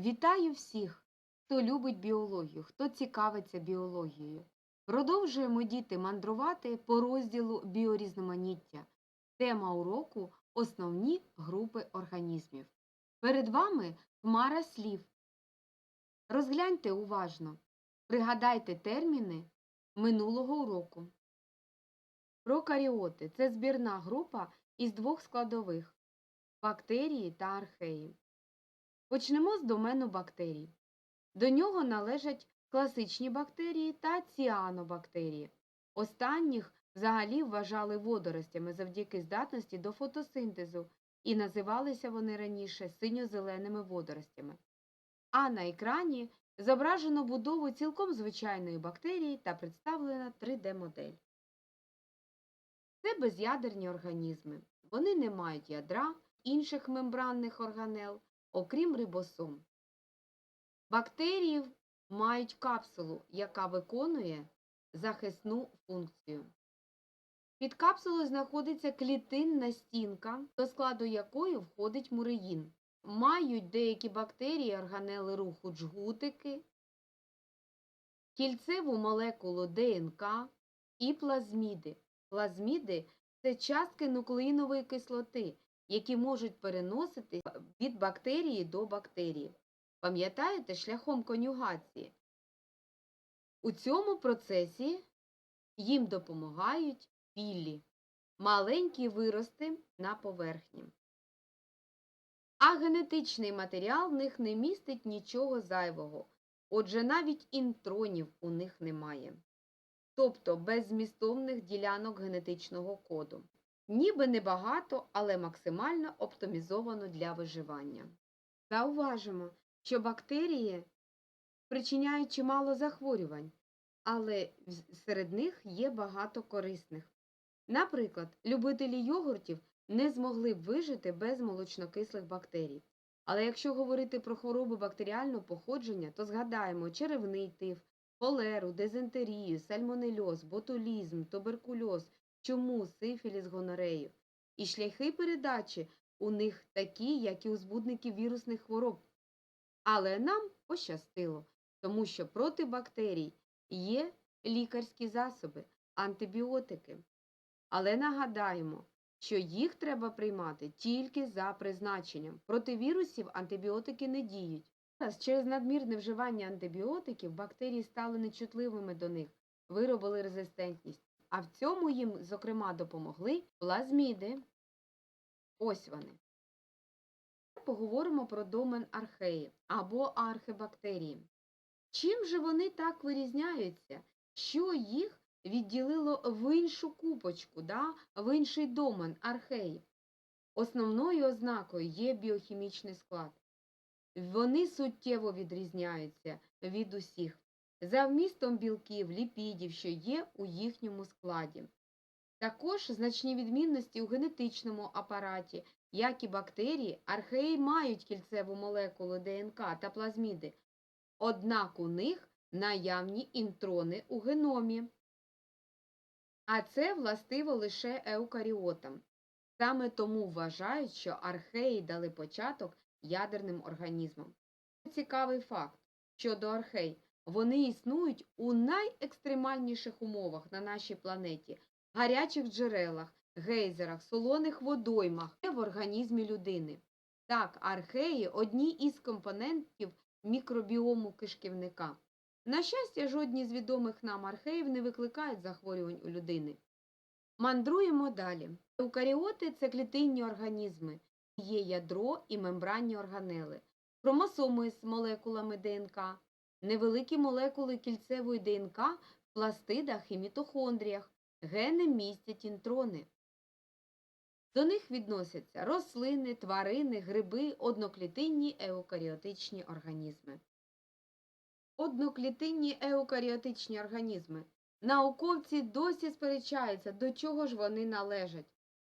Вітаю всіх, хто любить біологію, хто цікавиться біологією. Продовжуємо діти мандрувати по розділу біорізноманіття. Тема уроку основні групи організмів. Перед вами хмара слів. Розгляньте уважно. Пригадайте терміни минулого уроку. Прокаріоти це збірна група із двох складових бактерії та археї. Почнемо з домену бактерій. До нього належать класичні бактерії та ціанобактерії. Останніх взагалі вважали водоростями завдяки здатності до фотосинтезу і називалися вони раніше синьо-зеленими водоростями. А на екрані зображено будову цілком звичайної бактерії та представлена 3D-модель. Це безядерні організми. Вони не мають ядра, інших мембранних органел, окрім рибосом. Бактерії мають капсулу, яка виконує захисну функцію. Під капсулою знаходиться клітинна стінка, до складу якої входить муреїн. Мають деякі бактерії органели руху джгутики, кільцеву молекулу ДНК і плазміди. Плазміди це частки нуклеїнової кислоти, які можуть переносити від бактерії до бактерії. Пам'ятаєте, шляхом конюгації? У цьому процесі їм допомагають піллі, маленькі вирости на поверхні. А генетичний матеріал в них не містить нічого зайвого, отже навіть інтронів у них немає. Тобто без змістовних ділянок генетичного коду. Ніби небагато, але максимально оптимізовано для виживання. Зауважимо, що бактерії причиняють чимало захворювань, але серед них є багато корисних. Наприклад, любителі йогуртів не змогли б вижити без молочнокислих бактерій. Але якщо говорити про хвороби бактеріального походження, то згадаємо черевний тиф, холеру, дизентерію, сальмонельоз, ботулізм, туберкульоз, чуму, сифіліс, гонорею. І шляхи передачі у них такі, як і у збудників вірусних хвороб. Але нам пощастило, тому що проти бактерій є лікарські засоби, антибіотики. Але нагадаємо, що їх треба приймати тільки за призначенням. Проти вірусів антибіотики не діють. Зараз через надмірне вживання антибіотиків бактерії стали нечутливими до них, виробили резистентність. А в цьому їм, зокрема, допомогли плазміди. Ось вони. Поговоримо про домен археї або архебактерії. Чим же вони так вирізняються, що їх відділило в іншу купочку, да, в інший домен археї? Основною ознакою є біохімічний склад. Вони суттєво відрізняються від усіх за вмістом білків, ліпідів, що є у їхньому складі. Також значні відмінності у генетичному апараті, як і бактерії, археї мають кільцеву молекулу ДНК та плазміди, однак у них наявні інтрони у геномі. А це властиво лише еукаріотам. Саме тому вважають, що археї дали початок ядерним організмам. Цікавий факт щодо архей. Вони існують у найекстремальніших умовах на нашій планеті, гарячих джерелах, гейзерах, солоних водоймах в організмі людини. Так, археї одні із компонентів мікробіому кишківника. На щастя, жодні з відомих нам археїв не викликають захворювань у людини. Мандруємо далі. Еукаріоти це клітинні організми, є ядро і мембранні органели, хромосоми з молекулами ДНК, невеликі молекули кільцевої ДНК в пластидах і мітохондріях, гени містять інтрони. До них відносяться рослини, тварини, гриби, одноклітинні еукаріотичні організми. Одноклітинні еукаріотичні організми. Науковці досі сперечаються, до чого ж вони належать.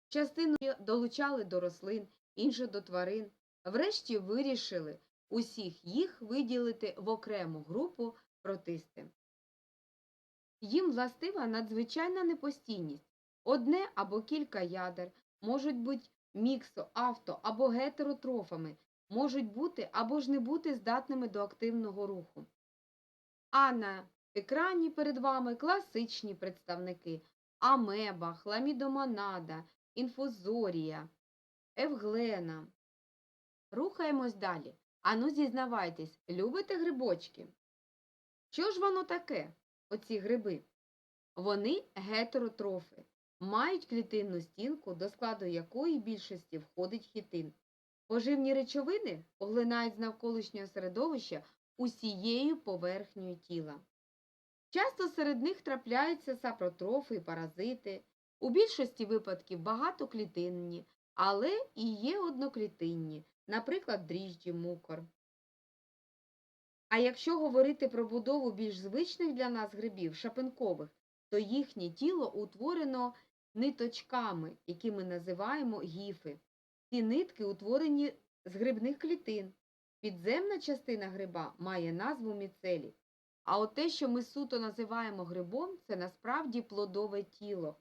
Частину долучали до рослин, іншу до тварин. Врешті вирішили усіх їх виділити в окрему групу протисти. Їм властива надзвичайна непостійність. Одне або кілька ядер можуть бути міксо, авто або гетеротрофами, можуть бути або ж не бути здатними до активного руху. А на екрані перед вами класичні представники амеба, хламідомонада, інфузорія, евглена. Рухаємось далі. Ану, зізнавайтесь, любите грибочки? Що ж воно таке, оці гриби? Вони гетеротрофи, мають клітинну стінку, до складу якої більшості входить хітин. Поживні речовини поглинають з навколишнього середовища усією поверхнею тіла. Часто серед них трапляються сапротрофи і паразити, у більшості випадків багатоклітинні, але і є одноклітинні, наприклад, дріжджі, мукор. А якщо говорити про будову більш звичних для нас грибів, шапинкових, то їхнє тіло утворено ниточками, які ми називаємо гіфи. Ці нитки утворені з грибних клітин. Підземна частина гриба має назву міцелій. А от те, що ми суто називаємо грибом, це насправді плодове тіло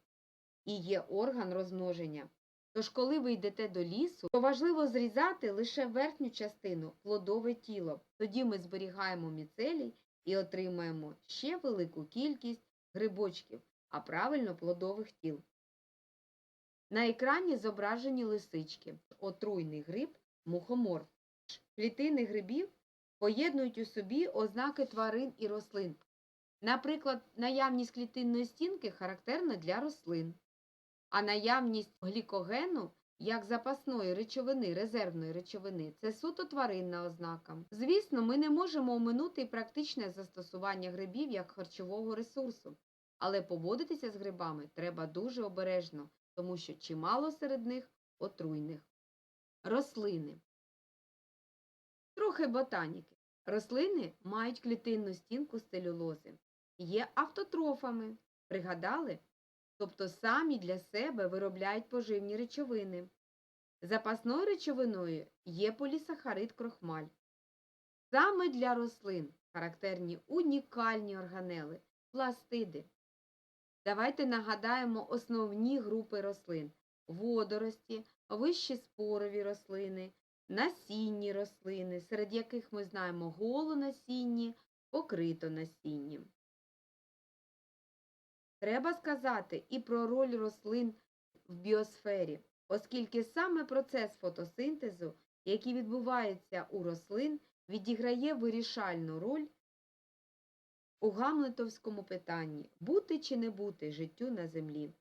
і є орган розмноження. Тож, коли ви йдете до лісу, то важливо зрізати лише верхню частину плодове тіло. Тоді ми зберігаємо міцелій і отримаємо ще велику кількість грибочків, а правильно плодових тіл. На екрані зображені лисички, отруйний гриб, мухомор. Клітини грибів поєднують у собі ознаки тварин і рослин. Наприклад, наявність клітинної стінки характерна для рослин, а наявність глікогену як запасної речовини, резервної речовини це суто тваринна ознака. Звісно, ми не можемо оминути і практичне застосування грибів як харчового ресурсу, але поводитися з грибами треба дуже обережно, тому що чимало серед них отруйних. Рослини. Трохи ботаніки. Рослини мають клітинну стінку з целюлози. Є автотрофами. Пригадали? Тобто самі для себе виробляють поживні речовини. Запасною речовиною є полісахарид крохмаль. Саме для рослин характерні унікальні органели, пластиди. Давайте нагадаємо основні групи рослин водорості, вищеспорові рослини, насінні рослини, серед яких ми знаємо голонасінні, покритонасінні. Треба сказати і про роль рослин в біосфері, оскільки саме процес фотосинтезу, який відбувається у рослин, відіграє вирішальну роль у гамлетовському питанні бути чи не бути життю на землі.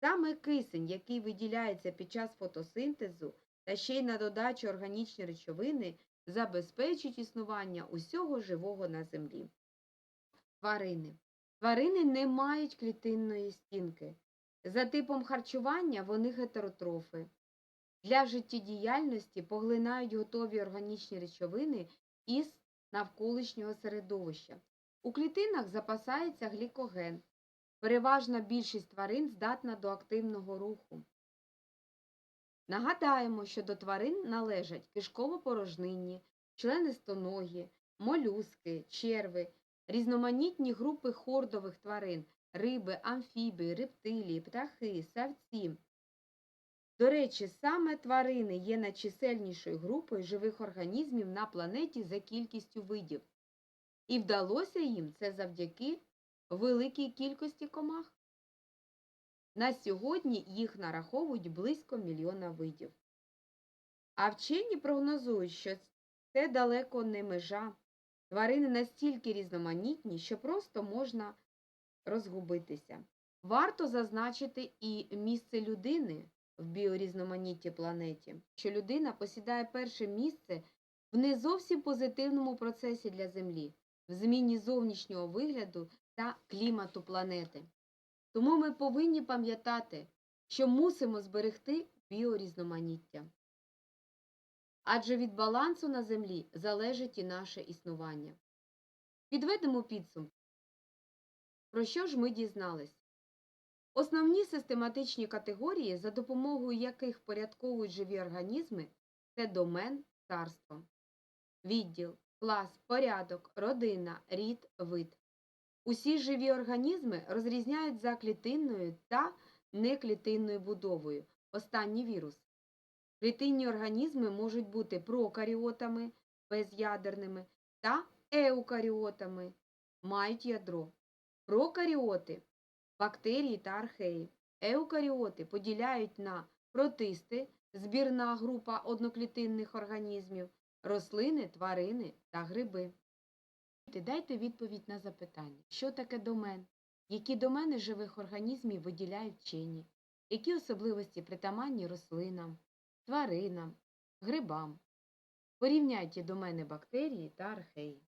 Саме кисень, який виділяється під час фотосинтезу, та ще й на додачу органічні речовини, забезпечують існування усього живого на землі. Тварини. Тварини не мають клітинної стінки. За типом харчування вони гетеротрофи. Для життєдіяльності поглинають готові органічні речовини із навколишнього середовища. У клітинах запасається глікоген. Переважна більшість тварин здатна до активного руху. Нагадаємо, що до тварин належать кишково-порожнинні, членистоногі, молюски, черви, різноманітні групи хордових тварин, риби, амфібії, рептилії, птахи, савці. До речі, саме тварини є найчисельнішою групою живих організмів на планеті за кількістю видів. І вдалося їм це завдяки великій кількості комах. На сьогодні їх нараховують близько мільйона видів. А вчені прогнозують, що це далеко не межа. Тварини настільки різноманітні, що просто можна розгубитися. Варто зазначити і місце людини в біорізноманітті планеті, що людина посідає перше місце в не зовсім позитивному процесі для Землі, в зміні зовнішнього вигляду та клімату планети. Тому ми повинні пам'ятати, що мусимо зберегти біорізноманіття. Адже від балансу на землі залежить і наше існування. Підведемо підсумки. Про що ж ми дізнались? Основні систематичні категорії, за допомогою яких впорядковують живі організми, це домен, царство, відділ, клас, порядок, родина, рід, вид. Усі живі організми розрізняють за клітинною та неклітинною будовою. Останній вірус. Клітинні організми можуть бути прокаріотами, безядерними та еукаріотами, мають ядро. Прокаріоти – бактерії та археї. Еукаріоти поділяють на протисти – збірна група одноклітинних організмів, рослини, тварини та гриби. Дайте відповідь на запитання. Що таке домен? Які домени живих організмів виділяють вчені? Які особливості притаманні рослинам, тваринам, грибам? Порівняйте до мене бактерії та археї.